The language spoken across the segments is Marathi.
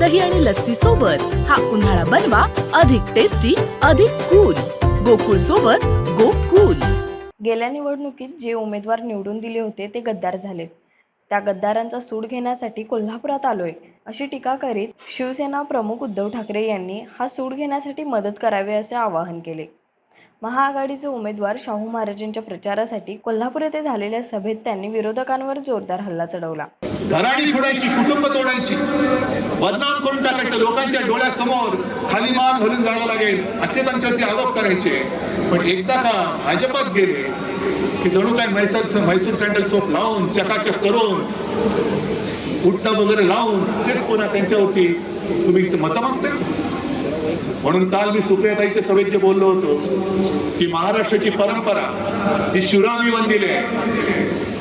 दही आणि लस्सी सोबत हा उन्हाळा बनवा अधिक टेस्टी अधिक कूल गोकुळ सोबत गोकुल. गेल्या निवडणुकीत जे उमेदवार निवडून दिले होते ते गद्दार झाले त्या गद्दारांचा सूड घेण्यासाठी कोल्हापुरात आलोय अशी टीका करीत शिवसेना प्रमुख उद्धव ठाकरे यांनी हा सूड घेण्यासाठी मदत करावी असे आवाहन केले. महाआघाडीचे उमेदवार शाहू महाराजांच्या प्रचारासाठी कोल्हापूर येथे झालेल्या सभेत त्यांनी विरोधकांवर जोरदार हल्ला चढवला. घराणी फोडायची कुटुंब तोडायची बदनाम करून टाकायचं लोकांच्या डोळ्यासमोर खाली मान घालून जावं लागेल असे त्यांच्यावरती आरोप करायचे. पण एकदा का भाजपात गेले की जणू काय म्हैसूर म्हैसूर सँडल सोप लावून चकाचक करून उठणं वगैरे लावून तेच कोणा त्यांच्यावरती तुम्ही मतं मागताय? म्हणून काल मी सुप्रियाताईच्या सभेत जे बोललो होतो की महाराष्ट्राची परंपरा ही शिवरामी वंदिली आहे.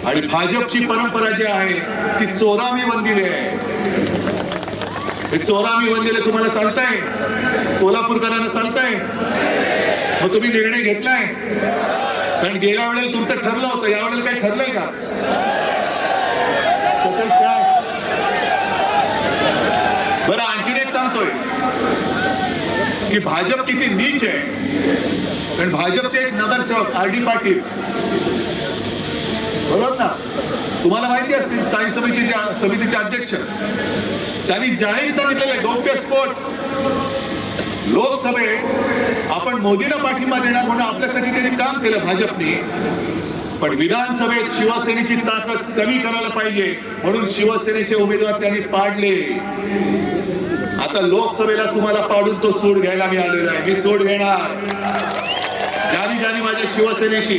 आणि भाजपची परंपरा जी आहे ती चोरामी वंदिली आहे. हे चोरामी वंदिले तुम्हाला चालतंय? कोल्हापूरकरांना चालतंय? मग तुम्ही निर्णय घेतलाय? कारण गेल्या वेळेला तुमचं ठरलं होतं. या वेळेला काही ठरलंय का? बरं आणखीन एक सांगतोय. की भाजप किती नीच आहे. कारण भाजपचे एक नगरसेवक आर डी पाटील. बरोबर ना? तुम्हाला माहिती असतील स्थायी समितीचे समितीचे अध्यक्ष. त्यांनी जाहीर सांगितलेलं आहे गौप्यस्फोट लोकसभेत आपण मोदींना पाठिंबा देणार म्हणून आपल्यासाठी त्यांनी काम केलं भाजपने. पण विधानसभेत शिवसेनेची ताकद कमी करायला पाहिजे म्हणून शिवसेनेचे उमेदवार त्यांनी पाडले. आता लोकसभेला तुम्हाला पाडून तो सूड घ्यायला मी आलेलो आहे. मी सूड घेणार. ज्यानी ज्यानी माझ्या शिवसेनेशी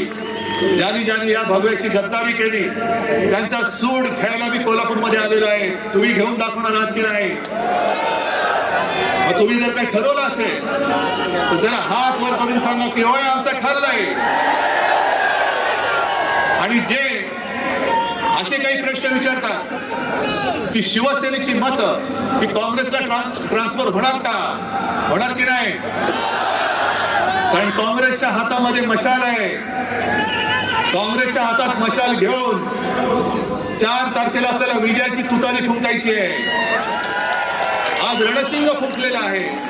ज्यानी ज्यानी या भव्याशी गद्दारी केली त्यांचा सूड घ्यायला मी कोल्हापूरमध्ये आलेलो आहे. तुम्ही घेऊन दाखवणार आहात की नाही? मग तुम्ही जर काही ठरवलं असेल तर जरा हात वर करून सांगा की होय आमचं ठरलंय आणि जे असे काही प्रश्न विचारतात की शिवसेनेची मतं ही काँग्रेसला ट्रान्स ट्रान्सफर होणार का? होणार की नाही? कारण काँग्रेसच्या हातामध्ये मशाल आहे. काँग्रेसच्या हातात मशाल घेऊन चार तारखेला आपल्याला विजयाची तुतारी फुंकायची आहे. आज रणसिंग फुटलेला आहे.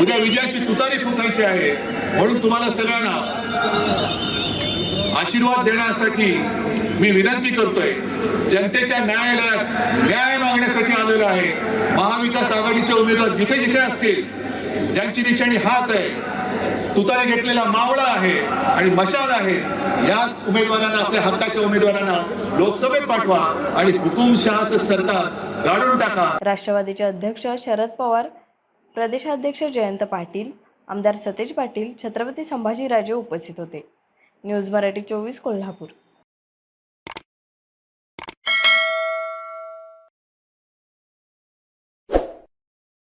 उद्या विजयाची तुतारी फुंकायची आहे. म्हणून तुम्हाला सगळ्यांना आशीर्वाद देण्यासाठी मी विनंती करतोय. जनतेच्या न्यायालयात न्याय मागण्यासाठी आलेला आहे. महाविकास आघाडीचे उमेदवार जिथे जिथे असतील ज्यांची निशाणी हात आहे तुताने घेतलेला मावळा आहे आणि मशाल आहे याच उमेदवारांना आपल्या हक्काच्या उमेदवारांना लोकसभेत पाठवा आणि हुकुमशहाचं सरकार गाडून टाका. राष्ट्रवादीचे अध्यक्ष शरद पवार प्रदेशाध्यक्ष जयंत पाटील आमदार सतेज पाटील छत्रपती संभाजीराजे उपस्थित होते. न्यूज मराठी चोवीस कोल्हापूर.